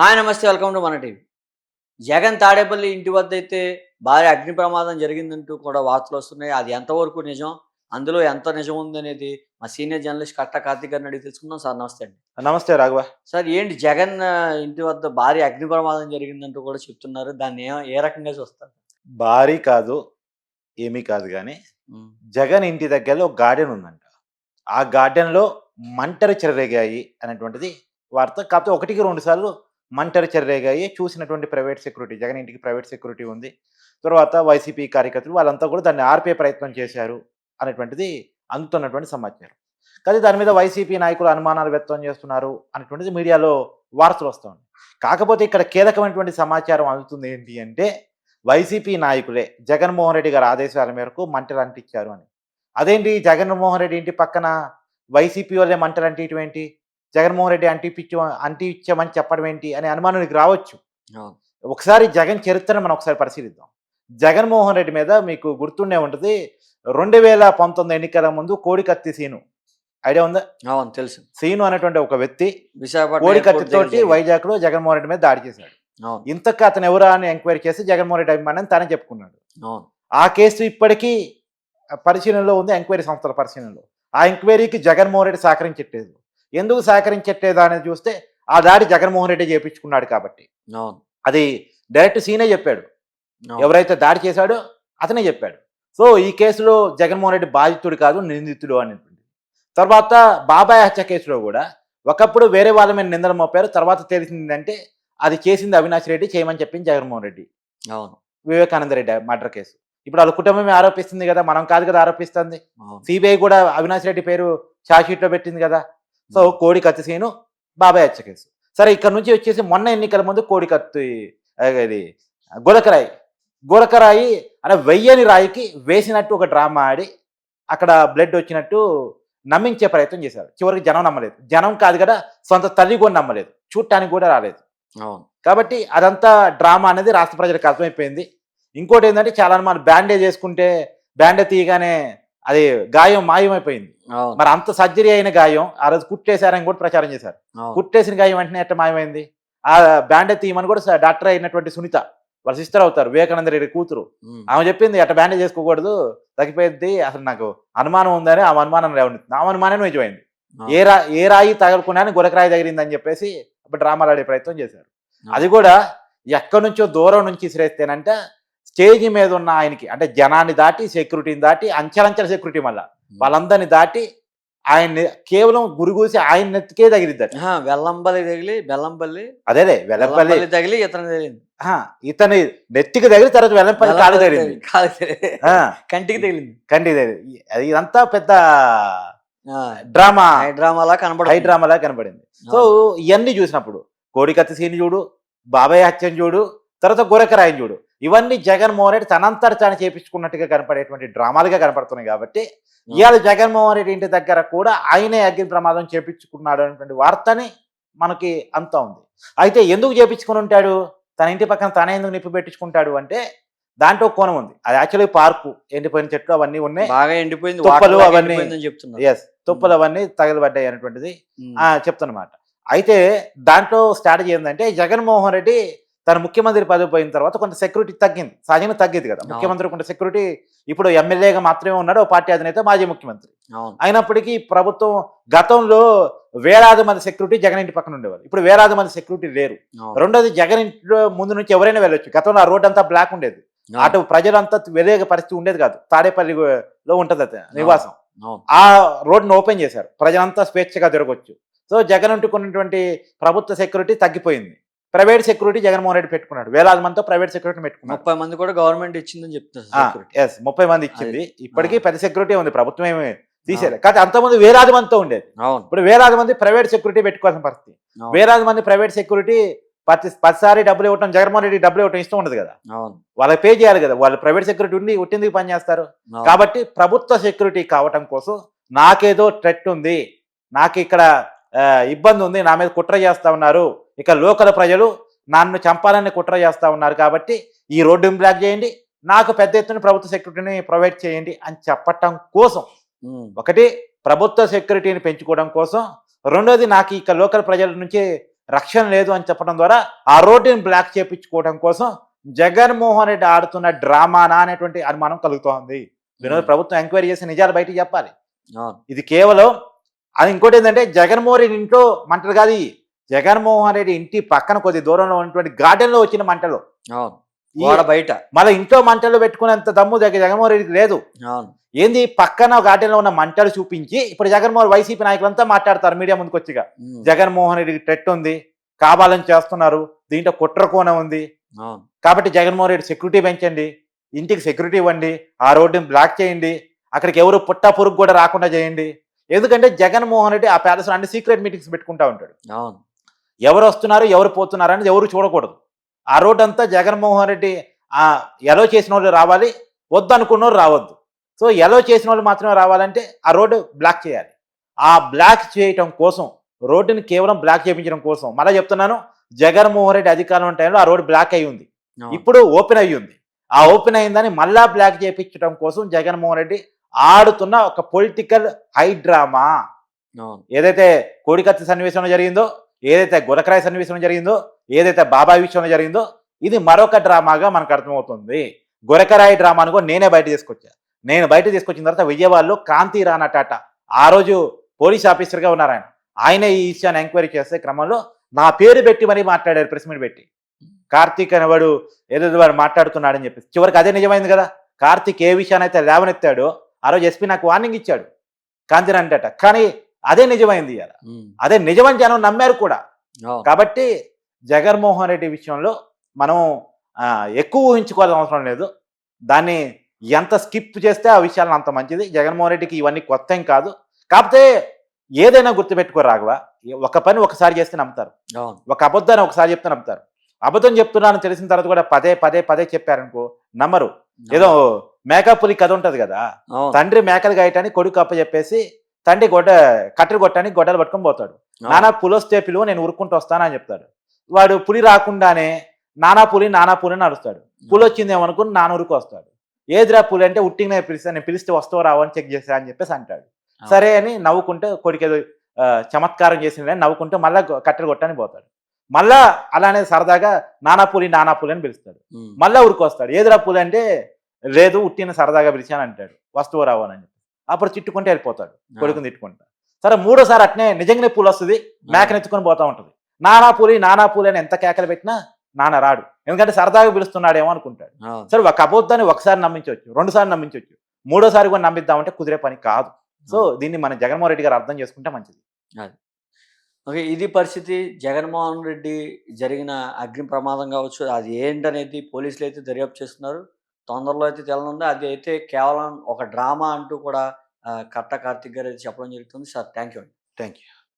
Hi నమస్తే welcome to మన TV. Jagan Tadepalli ఇంటి వద్ద అయితే భారీ అగ్ని ప్రమాదం జరిగిందంటూ కూడా వార్తలు వస్తున్నాయి. అది ఎంతవరకు నిజం? అందులో ఎంత నిజం ఉందనేది మా సీనియర్ జర్నలిస్ట్ కట్ట కార్తీక్ గారిని అడిగి తెలుసుకుందాం. సార్ నమస్తే అండి. నమస్తే రాఘవ. సార్ ఏంటి జగన్ ఇంటి వద్ద భారీ అగ్ని ప్రమాదం జరిగిందంటూ కూడా చెప్తున్నారు. దాన్ని ఏ ఏ రకంగా చూస్తారు? భారీ కాదు ఏమీ కాదు కానీ జగన్ ఇంటి దగ్గరలో ఒక గార్డెన్ ఉందంట. ఆ గార్డెన్లో మంటలు చెలరేగాయి అనేటువంటిది వార్త. కాకపోతే ఒకటికి రెండు సార్లు మంటలు చెలరేగాయి చూసినటువంటి ప్రైవేట్ సెక్యూరిటీ జగన్ ఇంటికి ప్రైవేట్ సెక్యూరిటీ ఉంది. తర్వాత వైసీపీ కార్యకర్తలు వాళ్ళంతా కూడా దాన్ని ఆర్పే ప్రయత్నం చేశారు అనేటువంటిది అందుతున్నటువంటి సమాచారం. కానీ దాని మీద వైసీపీ నాయకులు అనుమానాలు వ్యక్తం చేస్తున్నారు అనేటువంటిది మీడియాలో వార్తలు వస్తూ ఉన్నాయి కాకపోతే ఇక్కడ కీలకమైనటువంటి సమాచారం అందుతుంది ఏంటి అంటే వైసీపీ నాయకులే జగన్మోహన్ రెడ్డి గారి ఆదేశాల మేరకు మంటలు అంటించారు అని. అదేంటి జగన్మోహన్ రెడ్డి ఇంటి పక్కన వైసీపీ వాళ్ళే మంటలు అంటే ఇటువంటి జగన్మోహన్ రెడ్డి అంటిపించ అంటించమని చెప్పడం ఏంటి అనే అనుమానం నీకు రావచ్చు. ఒకసారి జగన్ చరిత్రను మనం ఒకసారి పరిశీలిద్దాం. జగన్మోహన్ రెడ్డి మీద మీకు గుర్తుండే ఉంటుంది రెండు వేల పంతొమ్మిది ఎన్నికల ముందు కోడికత్తి సీను. ఐడియా ఉందా? అవును తెలుసు. సీను అనేటువంటి ఒక వ్యక్తి విశాఖపట్నం కోడికత్తి airport దగ్గర తోటి జరిగింది. వైజాగ్లో జగన్మోహన్ రెడ్డి మీద దాడి చేశాడు. ఇంతకు అతను ఎవరా అని ఎంక్వైరీ చేసి జగన్మోహన్ రెడ్డి అభిమానం తనే చెప్పుకున్నాడు. ఆ కేసు ఇప్పటికీ పరిశీలనలో ఉంది ఎంక్వైరీ సంస్థల పరిశీలనలో. ఆ ఎంక్వైరీకి జగన్మోహన్ రెడ్డి సహకరించట్లేదు. ఎందుకు సహకరించట్లేదా అనేది చూస్తే ఆ దాడి జగన్మోహన్ రెడ్డి చేపించుకున్నాడు కాబట్టి. అది డైరెక్ట్ సీనే చెప్పాడు. ఎవరైతే దాడి చేశాడో అతనే చెప్పాడు. సో ఈ కేసులో జగన్మోహన్ రెడ్డి బాధితుడు కాదు నిందితుడు అనేటువంటి. తర్వాత బాబాయ్ హత్య కేసులో కూడా ఒకప్పుడు వేరే వాళ్ళ మీద నిందలు మోపారు తర్వాత తెలిసిందంటే అది చేసింది అవినాష్ రెడ్డి చేయమని చెప్పింది జగన్మోహన్ రెడ్డి. అవును. Vivekananda Reddy murder case. ఇప్పుడు వాళ్ళ కుటుంబమే ఆరోపిస్తుంది కదా మనం కాదు కదా ఆరోపిస్తుంది. సిబిఐ కూడా అవినాష్ రెడ్డి పేరు షార్ట్షీట్లో పెట్టింది కదా. సో కోడి కత్తి సీను బాబాయ్ హత్య కేసు. సరే ఇక్కడ నుంచి వచ్చేసి మొన్న ఎన్నికల ముందు కోడి కత్తి ఇది గులకరాయి గులకరాయి అనే వెయ్యని రాయికి వేసినట్టు ఒక డ్రామా ఆడి అక్కడ బ్లడ్ వచ్చినట్టు నమ్మించే ప్రయత్నం చేశారు. చివరికి జనం నమ్మలేదు. జనం కాదు కదా సొంత తల్లి కూడా నమ్మలేదు. చూడటానికి కూడా రాలేదు. అవును. కాబట్టి అదంతా డ్రామా అనేది రాష్ట్ర ప్రజలకు అర్థమైపోయింది. ఇంకోటి ఏంటంటే చాలా మంది బ్యాండేజ్ చేసుకుంటే బ్యాండేజ్ తీయగానే అది గాయం మాయమైపోయింది. మరి అంత సర్జరీ అయిన గాయం ఆ రోజు కుట్టేశారని కూడా ప్రచారం చేశారు. కుట్టేసిన గాయం వెంటనే ఎట్ట మాయమైంది? ఆ బ్యాండేజ్ తీయమని కూడా డాక్టర్ అయినటువంటి సునీత వాళ్ళ సిస్టర్ అవుతారు వివేకానంద రెడ్డి కూతురు. ఆమె చెప్పింది అట్ట బ్యాండేజ్ చేసుకోకూడదు తగ్గిపోయింది అసలు నాకు అనుమానం ఉందని ఆ అనుమానం లేవుంది ఆ అనుమానం నిజమైంది. ఏ రా ఏ రాయి తగలకున్నాని గురకరాయి తగిలిందని చెప్పేసి అప్పుడు డ్రామాలు ఆడే ప్రయత్నం చేశారు. అది కూడా ఎక్కడి నుంచో దూరం నుంచి ఇసిరేస్తేనంట స్టేజ్ మీద ఉన్న ఆయనకి అంటే జనాన్ని దాటి సెక్యూరిటీని దాటి అంచెలంచెల సెక్యూరిటీ మళ్ళా. వాళ్ళందరిని దాటి ఆయన్ని కేవలం గురిగూసి ఆయన నెత్తికే తగిలిద్దట. ఆహా, వెల్లంపల్లి తగిలి బెల్లంపల్లి. అదేలే వెల్లంపల్లి. తగిలి ఇతను తగిలింది. ఇతని నెత్తికి తగిలి తర్వాత వెల్లంపల్లి కాలు తగిలింది. కంటికి తగిలింది. కంటి తగిలి. అది ఇదంతా పెద్ద డ్రామా. హైడ్రామాలా కనబడు హై డ్రామాలా కనబడింది. సో ఇవన్నీ చూసినప్పుడు కోడికత్తి సీని చూడు బాబాయ్ హత్యను చూడు తర్వాత గురకరాయిని చూడు. ఇవన్నీ జగన్మోహన్ రెడ్డి తనంతట తాను చేపించుకున్నట్టుగా కనపడేటువంటి డ్రామాలుగా కనపడుతున్నాయి కాబట్టి ఇవాళ జగన్మోహన్ రెడ్డి ఇంటి దగ్గర కూడా ఆయనే అగ్ని ప్రమాదం చేపించుకున్నాడు అనేటువంటి వార్తని మనకి అంతా ఉంది. అయితే ఎందుకు చేపించుకుని ఉంటాడు? తన ఇంటి పక్కన తనే ఎందుకు నిప్పు పెట్టించుకుంటాడు అంటే దాంట్లో కోణం ఉంది. అది యాక్చువల్లీ పార్కు ఎండిపోయిన చెట్లు అవన్నీ ఉన్నాయి. బాగా ఎండిపోయింది తుప్పలు అవన్నీ- ఎస్ తుప్పలు అవన్నీ తగలబడ్డాయి అనేటువంటిది చెప్తున్నమాట. అయితే దాంట్లో స్ట్రాటజీ ఏంటంటే జగన్మోహన్ రెడ్డి తన ముఖ్యమంత్రి పదవి పోయిన తర్వాత కొంత సెక్యూరిటీ తగ్గింది. సహజంగా తగ్గింది కదా. ముఖ్యమంత్రి కొంత సెక్యూరిటీ ఇప్పుడు ఎమ్మెల్యేగా మాత్రమే ఉన్నాడు ఓ పార్టీ అధినేత మాజీ ముఖ్యమంత్రి. అయినప్పటికీ ప్రభుత్వం గతంలో వేలాది మంది సెక్యూరిటీ జగన్ ఇంటి పక్కన ఉండేవారు ఇప్పుడు వేలాది మంది సెక్యూరిటీ లేరు. రెండోది జగన్ ఇంట్లో ముందు నుంచి ఎవరైనా వెళ్ళొచ్చు. గతంలో ఆ రోడ్ అంతా బ్లాక్ ఉండేది. అటు ప్రజలంతా వెళ్ళే పరిస్థితి ఉండేది కాదు. తాడేపల్లిలో ఉంటుంది అది నివాసం. ఆ రోడ్ను ఓపెన్ చేశారు. ప్రజలంతా స్వేచ్ఛగా తిరగొచ్చు. సో జగన్ అంటుకున్నటువంటి ప్రభుత్వ సెక్యూరిటీ తగ్గిపోయింది. ప్రైవేట్ సెక్యూరిటీ జగన్మోహన్ రెడ్డి పెట్టుకున్నాడు. వేలాది మందితో ప్రైవేట్ సెక్యూరిటీ పెట్టుకున్నాడు. ముప్పై మంది కూడా గవర్నమెంట్ ఇచ్చిందని చెప్తున్నారు. ఎస్ ముప్పై మంది ఇచ్చింది. ఇప్పటికీ. పెద్ద సెక్యూరిటీ ఉంది ప్రభుత్వం ఏమి తీసేది కానీ అంతమంది వేలాది మందితో ఉండేది. ఇప్పుడు వేలాది మంది ప్రైవేట్ సెక్యూరిటీ పెట్టుకోవాల్సిన పరిస్థితి. వేలాది మంది ప్రైవేట్ సెక్యూరిటీ ప్రతి ప్రతిసారి డబ్బులు ఇవ్వటం జగన్మోహన్ రెడ్డి డబ్బులు ఇవ్వటం ఇష్టం ఉండదు కదా. వాళ్ళకి పే చేయాలి కదా. వాళ్ళు ప్రైవేట్ సెక్యూరిటీ ఉండి ఒట్టిందుకు పని చేస్తారు. అవును. కాబట్టి ప్రభుత్వ సెక్యూరిటీ కావటం కోసం నాకేదో థ్రెట్ ఉంది. నాకు ఇక్కడ ఇబ్బంది ఉంది. నా మీద కుట్ర చేస్తా ఉన్నారు. ఇక లోకల్ ప్రజలు నన్ను చంపాలని కుట్ర చేస్తా ఉన్నారు కాబట్టి ఈ రోడ్డుని బ్లాక్ చేయండి నాకు పెద్ద ఎత్తున ప్రభుత్వ సెక్యూరిటీని ప్రొవైడ్ చేయండి అని చెప్పటం కోసం. ఒకటి ప్రభుత్వ సెక్యూరిటీని పెంచుకోవడం కోసం. రెండోది నాకు ఇక లోకల్ ప్రజల నుంచి రక్షణ లేదు అని చెప్పడం ద్వారా ఆ రోడ్డుని బ్లాక్ చేపించుకోవడం కోసం జగన్మోహన్ రెడ్డి ఆడుతున్న డ్రామానా అనేటువంటి అనుమానం కలుగుతోంది. దీని మీద ప్రభుత్వం ఎంక్వైరీ చేసి నిజాలు బయటికి చెప్పాలి. ఇది కేవలం అది ఇంకోటి ఏంటంటే జగన్మోహన్ రెడ్డి ఇంట్లో మంటలు కాదు. జగన్మోహన్ రెడ్డి ఇంటి పక్కన కొద్ది దూరంలో ఉన్నటువంటి గార్డెన్లో వచ్చిన మంటలు. గోడ బయట. మళ్ళీ ఇంట్లో మంటలు పెట్టుకునేంత దమ్ము జగ- జగన్మోహన్ రెడ్డికి లేదు. ఏంది? పక్కన గార్డెన్లో ఉన్న మంటలు చూపించి ఇప్పుడు జగన్మోహన్ వైసీపీ నాయకులంతా మాట్లాడతారు మీడియా ముందుకు వచ్చిగా జగన్మోహన్ రెడ్డికి టెట్ ఉంది కావాలని చేస్తున్నారు దీంట్లో కుట్ర కోణం ఉంది. కాబట్టి జగన్మోహన్ రెడ్డి సెక్యూరిటీ పెంచండి ఇంటికి సెక్యూరిటీ ఇవ్వండి ఆ రోడ్డుని బ్లాక్ చేయండి అక్కడికి ఎవరు పుట్ట పురుగు కూడా రాకుండా చేయండి. ఎందుకంటే జగన్మోహన్ రెడ్డి ఆ ప్యాలెస్ అన్ని సీక్రెట్ మీటింగ్స్ పెట్టుకుంటా ఉంటాడు. అవును. ఎవరు వస్తున్నారు ఎవరు పోతున్నారు అనేది ఎవరు చూడకూడదు. ఆ రోడ్ అంతా జగన్మోహన్ రెడ్డి ఆ ఎలో చేసిన వాళ్ళు రావాలి వద్దు అనుకున్న వాళ్ళు రావద్దు. సో ఎలో చేసిన వాళ్ళు మాత్రమే రావాలంటే ఆ రోడ్డు బ్లాక్ చేయాలి. ఆ బ్లాక్ చేయటం కోసం రోడ్డుని కేవలం బ్లాక్ చేయించడం కోసం మళ్ళీ చెప్తున్నాను జగన్మోహన్ రెడ్డి అధికారం టైంలో ఆ రోడ్డు బ్లాక్ అయి ఉంది. ఇప్పుడు ఓపెన్ అయ్యి ఉంది. ఆ ఓపెన్ అయిందని మళ్ళా బ్లాక్ చేయించడం కోసం జగన్మోహన్ రెడ్డి ఆడుతున్న ఒక పొలిటికల్ హైడ్రామా ఏదైతే కోడికత్తి సన్నివేశంలో జరిగిందో ఏదైతే గురకరాయ సన్నివేశంలో జరిగిందో ఏదైతే బాబాయ్ విషయంలో జరిగిందో ఇది మరొక డ్రామాగా మనకు అర్థమవుతుంది. గురకరాయ డ్రామాను కూడా నేనే బయట తీసుకొచ్చా. నేను బయట తీసుకొచ్చిన తర్వాత విజయవాడలో కాంతి రాణా టాటా. ఆ రోజు పోలీస్ ఆఫీసర్గా ఉన్నారు ఆయన. ఆయనే ఈ విషయాన్ని ఎంక్వైరీ చేసే క్రమంలో నా పేరు పెట్టి మరీ మాట్లాడారు ప్రెస్ మీట్ పెట్టి. కార్తీక్ అనేవాడు ఏదో వాడు మాట్లాడుతున్నాడని చెప్పి చివరికి అదే నిజమైంది కదా. కార్తీక్ ఏ విషయాన్ని అయితే లేవనెత్తాడో ఆ రోజు ఎస్పీ నాకు వార్నింగ్ ఇచ్చాడు. కాంతిరాణ్ టాటా. కానీ అదే నిజమైంది ఇవాళ అదే నిజమని జనం నమ్మారు కూడా. కాబట్టి జగన్మోహన్ రెడ్డి విషయంలో మనం ఎక్కువ ఊహించుకోవాల్సిన అవసరం లేదు. దాన్ని ఎంత స్కిప్ చేస్తే ఆ విషయాలను అంత మంచిది. జగన్మోహన్ రెడ్డికి ఇవన్నీ కొత్త ఏం కాదు. కాకపోతే ఏదైనా గుర్తుపెట్టుకో రాఘవ ఒక పని ఒకసారి చేస్తే నమ్ముతారు. ఒక అబద్ధాన్ని ఒకసారి చెప్తే నమ్ముతారు. అబద్ధం చెప్తున్నానని తెలిసిన తర్వాత కూడా పదే పదే పదే చెప్పారనుకో నమ్మరు. ఏదో మేకపులి కథ ఉంటది కదా. తండ్రి మేకలు గాయటానికి కొడుకు అప్ప చెప్పేసి తండ్రి గొడ్డ కట్టెలు కొట్టడానికి గొడ్డలు పట్టుకొని పోతాడు. నానా పులి వస్తే పిలువ నేను ఉరుక్కుంటూ వస్తాను అని చెప్తాడు. వాడు పులి రాకుండానే నానా పులి నానా పులి అని అరుస్తాడు. పులి వచ్చిందేమో అనుకుని నాన్న ఉరికి వస్తాడు. ఏదిరా పులి అంటే ఉట్టిగానే పిలిస్తే నేను పిలిస్తే వస్తావు రావు అని చెక్ చేస్తా అని చెప్పేసి అంటాడు. సరే అని నవ్వుకుంటే కొడుకు ఏదో చమత్కారం చేసిందని నవ్వుకుంటే మళ్ళా కట్టెలు కొట్టని పోతాడు. మళ్ళా అలానే సరదాగా నానా పులి నానా పులి అని పిలుస్తాడు. మళ్ళా ఊరికి వస్తాడు. ఏదిరా పులి అంటే లేదు ఉట్టిన సరదాగా పిలిచాను అంటాడు. వస్తువు రావు అని అప్పుడు తిట్టుకుంటే వెళ్ళిపోతాడు. కొడుకుని తిట్టుకుంటా. సరే మూడోసారి అట్నే నిజంగానే పూలు వస్తుంది. మేకను ఎత్తుకొని పోతా ఉంటుంది. నానా పూలి నానా పూలి అని ఎంత కేకలు పెట్టినా నాన్న రాడు. ఎందుకంటే సరదాగా పిలుస్తున్నాడేమో అనుకుంటాడు. సరే ఒక అబద్ధాన్ని ఒకసారి నమ్మించవచ్చు రెండు సార్లు నమ్మించవచ్చు. మూడోసారి కూడా నమ్మిద్దామంటే కుదిరే పని కాదు. సో దీన్ని మన జగన్మోహన్ రెడ్డి గారు అర్థం చేసుకుంటే మంచిది. ఓకే ఇది పరిస్థితి. జగన్మోహన్ రెడ్డి జరిగిన అగ్ని ప్రమాదం కావచ్చు అది ఏంటనేది పోలీసులు అయితే దర్యాప్తు చేస్తున్నారు. తొందరలో అయితే తెలనుంది అది అయితే కేవలం ఒక డ్రామా అంటూ కూడా కట్ట కార్తిక్ గారు చెప్పడం జరుగుతుంది. సార్ థ్యాంక్ యూ అండి. Thank you